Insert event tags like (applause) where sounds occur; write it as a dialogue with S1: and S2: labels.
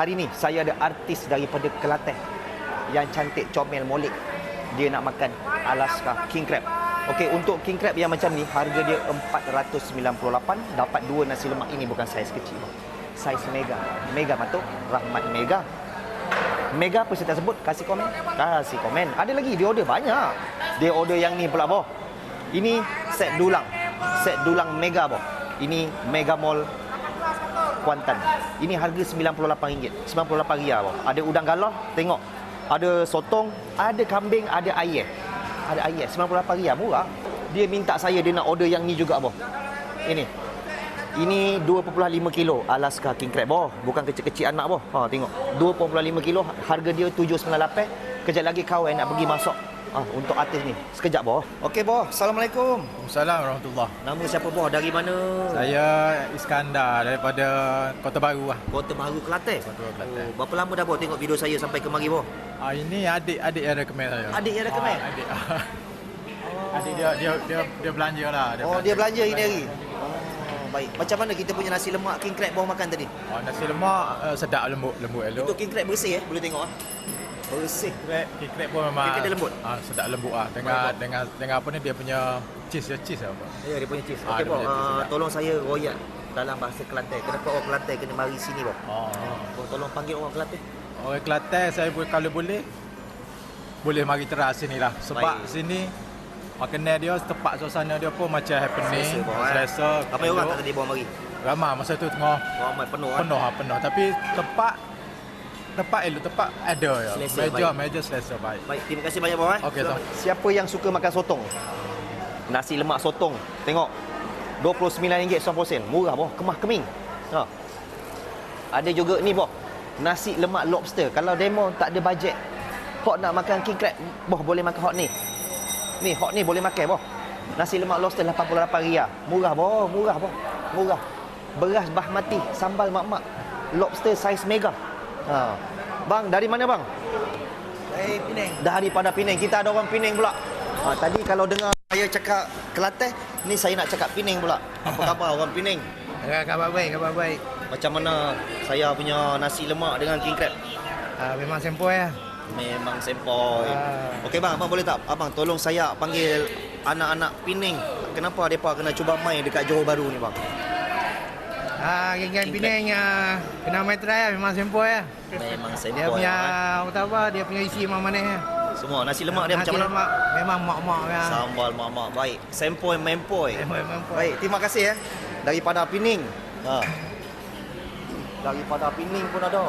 S1: Hari ni saya ada artis daripada Kelantan yang cantik comel molek. Dia nak makan Alaska King Crab. Okey, untuk King Crab yang macam ni harga dia 498 dapat dua nasi lemak ini bukan saiz kecil. Saiz mega. Mega matuk Rahmat Mega. Mega apa saya tak sebut? Kasih komen. Kasih komen. Ada lagi dia order banyak. Dia order yang ni pula boh. Ini set dulang. Set dulang mega boh. Ini Mega Mall Kuantan. Ini harga RM98. 98 ria boh. Ada udang galah, tengok. Ada sotong, ada kambing, ada ayam. Ada ayam 98 ria murah. Dia minta saya dia nak order yang ni juga boh. Ini. Ini 2.5 kilo Alaska King Crab boh. Bukan kecil-kecil anak boh. Ha tengok. 2.5 kilo harga dia 798. Kejap lagi kawan nak pergi masuk. Ah untuk artis ni. Sekejap boh. Okey boh. Assalamualaikum.
S2: Assalamualaikum warahmatullahi
S1: Nama siapa boh? Dari mana?
S2: Saya Iskandar daripada Kota Baru lah.
S1: Kota Baru Kelantan.
S2: Kota Baru Kelantan.
S1: Oh, berapa lama dah boh tengok video saya sampai ke mari boh?
S2: Ah, ini adik-adik yang recommend saya.
S1: Adik yang recommend?
S2: Ah, adik. (laughs) adik dia dia dia dia belanja lah.
S1: Oh, dia belanja ini hari. Oh, baik. Macam mana kita punya nasi lemak King Crab bawa makan tadi?
S2: Oh, nasi lemak uh, sedap lembut lembut elok.
S1: Itu King Crab bersih eh, boleh tengok ah. Bersih.
S2: Krep, krep pun memang
S1: dia lembut?
S2: Ah, sedap lembut ah. Dengan dengan dengan apa ni dia punya cheese dia cheese apa.
S1: Ya, dia punya cheese.
S2: Ah,
S1: Okey, Uh, tolong saya royak dalam bahasa Kelantan. Kenapa orang Kelantan kena mari sini, boh?
S2: Oh.
S1: Boh, tolong panggil orang Kelantan.
S2: Orang Kelantan saya boleh kalau boleh boleh mari teras sini lah. Sebab
S1: Baik.
S2: sini makanan dia tempat suasana dia pun macam happening,
S1: Selesa, boh, eh.
S2: selesa.
S1: Ramai orang tak tadi bawa mari?
S2: Ramai masa tu tengah
S1: Ramai penuh ah.
S2: penuh lah penuh tapi tempat tempat elok tempat ada ya
S1: Selesa,
S2: meja
S1: baik.
S2: meja selesa baik
S1: Baik, terima kasih banyak bawah.
S2: Okey, Tom.
S1: Siapa yang suka makan sotong? Nasi lemak sotong. Tengok. RM29.90. Murah boh, kemah keming. Ha. Ada juga ni boh. Nasi lemak lobster. Kalau demo tak ada bajet. Hot nak makan king crab, boh boleh makan hot ni. Ni hot ni boleh makan boh. Nasi lemak lobster 88 ria. Murah boh, murah boh. Murah. Beras bahmati, sambal mak-mak. Lobster saiz mega. Ha. Bang, dari mana bang?
S3: Saya Penang.
S1: daripada Penang. Kita ada orang Penang pula. Ha, tadi kalau dengar saya cakap Kelantan, ni saya nak cakap Penang pula. Apa khabar orang Penang?
S3: Ya, khabar baik, khabar baik.
S1: Macam mana saya punya nasi lemak dengan king crab?
S3: Uh, memang sempoi lah.
S1: Memang sempoi.
S3: Ah.
S1: Okey bang, abang boleh tak? Abang tolong saya panggil anak-anak Penang. Kenapa mereka kena cuba main dekat Johor Baru ni bang?
S3: Ah, geng-geng
S1: King
S3: Penang uh, kena main try lah, memang sempoi lah.
S1: Memang sempoi.
S3: Dia punya
S1: ah.
S3: apa dia punya isi memang manis lah.
S1: Semua nasi lemak dia
S3: Nasi
S1: macam mana?
S3: lemak memang mak-mak ya.
S1: Sambal mak-mak. Baik. Sempoi mempoi.
S3: Sempoi mempoi.
S1: Baik, terima kasih ya. Daripada Pening. Ha. (coughs) Daripada Pening pun ada.